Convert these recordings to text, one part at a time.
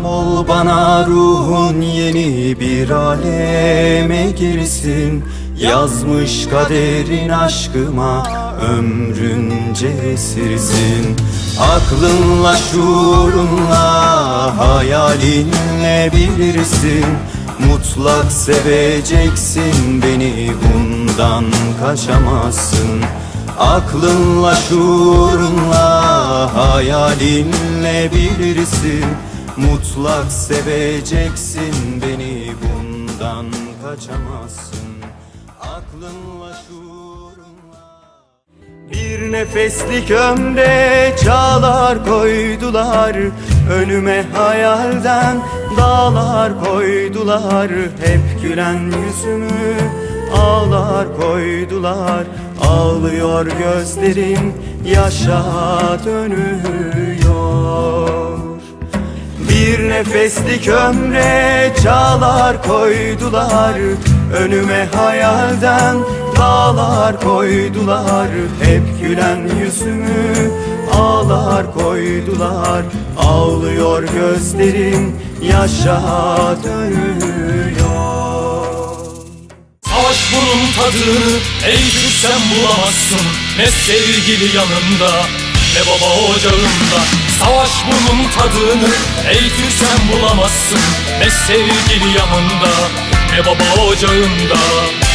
İlham ol bana ruhun yeni bir aleme girsin. Yazmış kaderin aşkıma ömrünce esirsin Aklınla şuurunla hayalinle bilirsin. Mutlak seveceksin beni bundan kaçamazsın. Aklınla şuurunla hayalinle bilirsin Mutlak seveceksin beni bundan kaçamazsın. Aklınla şuurunla. Bir nefeslik ömre çağlar koydular. Önüme hayalden dağlar koydular. Hep gülen yüzümü ağlar koydular. Ağlıyor gözlerim yaşa dönüyor bir nefeslik ömre çağlar koydular. Önüme hayalden dağlar koydular. Hep gülen yüzümü ağlar koydular. Ağlıyor gözlerim yaşa dönüyor. Savaş bunun tadını eğitirsen bulamazsın. Ne sevgili yanında ne baba ocağında Savaş bunun tadını eğitirsen bulamazsın. Ne sevgili yanında ne baba ocağında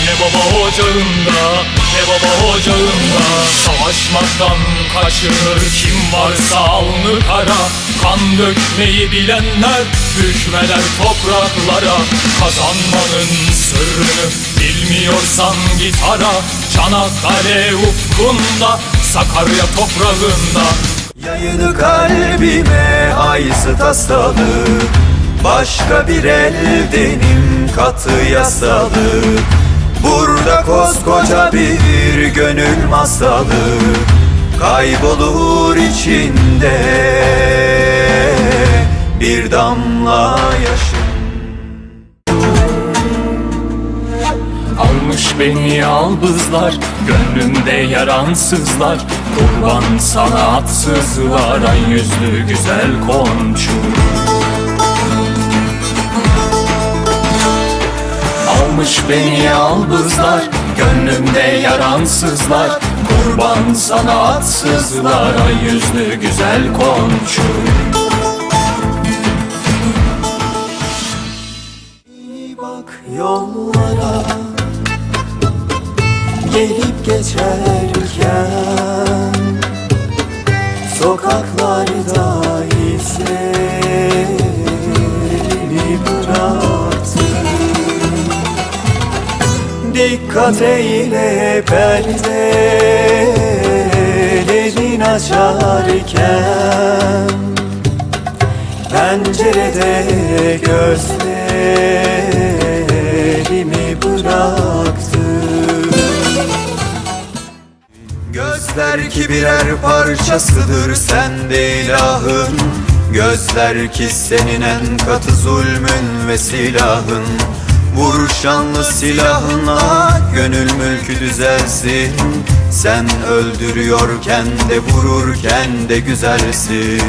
Ne baba ocağında ne baba ocağında. Savaşmaktan kaçınır kim varsa alnı kara. Kan dökmeyi bilenler hükmeder topraklara. Kazanmanın sırrını bilmiyorsan git ara. Çanakkale ufkunda Sakarya toprağında. Yayını kalbime aysı taslalı Başka bir eldenim katı yasalı. Burada koskoca bir gönül masalı. Kaybolur içinde bir damla yaşım beni yalbızlar Gönlümde yaransızlar. Kurban sanatsızlar Ay yüzlü güzel komşu Almış beni yalbızlar Gönlümde yaransızlar. Kurban sanatsızlar Ay yüzlü güzel komşu bak yollara Gelip geçerken Sokaklarda izlerimi bıraktın Dikkat eyle perdelerin açarken Pencerede gözlerimi Gözler ki birer parçasıdır sende ilahın. Gözler ki senin en katı zulmün ve silahın. Vur şanlı silahına gönül mülkü düzelsin. Sen öldürüyorken de vururken de güzelsin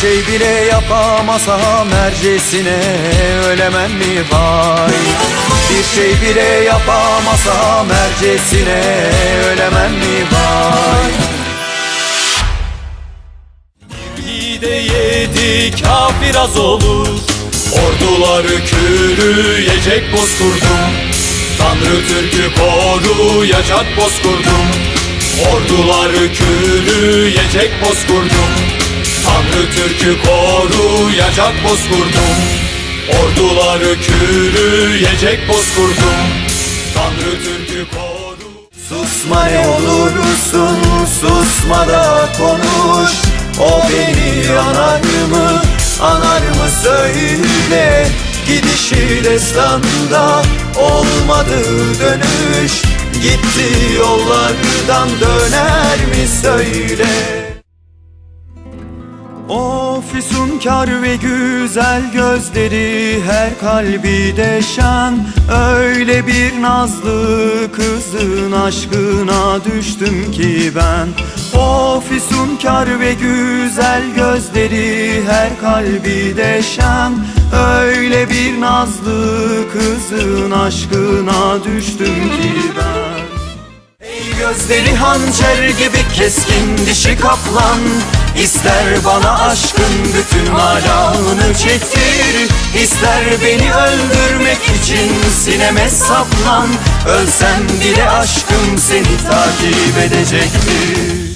şey bile yapamasam ercesine ölemem mi vay? Bir şey bile yapamasam ercesine ölemem mi vay? Bir de yedi kafir az olur. Orduları kürüyecek bozkurdum Tanrı Türk'ü koruyacak bozkurdum Orduları kürüyecek bozkurdum Tanrı Türk'ü koruyacak bozkurdum. Orduları kürüyecek bozkurdum. Tanrı Türk'ü koru Susma ne olursun susma da konuş. O beni anar mı anar mı söyle. Gidişi destanda olmadı dönüş. Gitti yollardan döner mi söyle O füsunkar ve güzel gözleri her kalbi deşen. Öyle bir nazlı kızın aşkına düştüm ki ben. O füsunkar ve güzel gözleri her kalbi deşen. Öyle bir nazlı kızın aşkına düştüm ki ben. Ey gözleri hançer gibi keskin dişi kaplan İster bana aşkın bütün alağını çektir İster beni öldürmek için sineme saplan Ölsem bile aşkım seni takip edecektir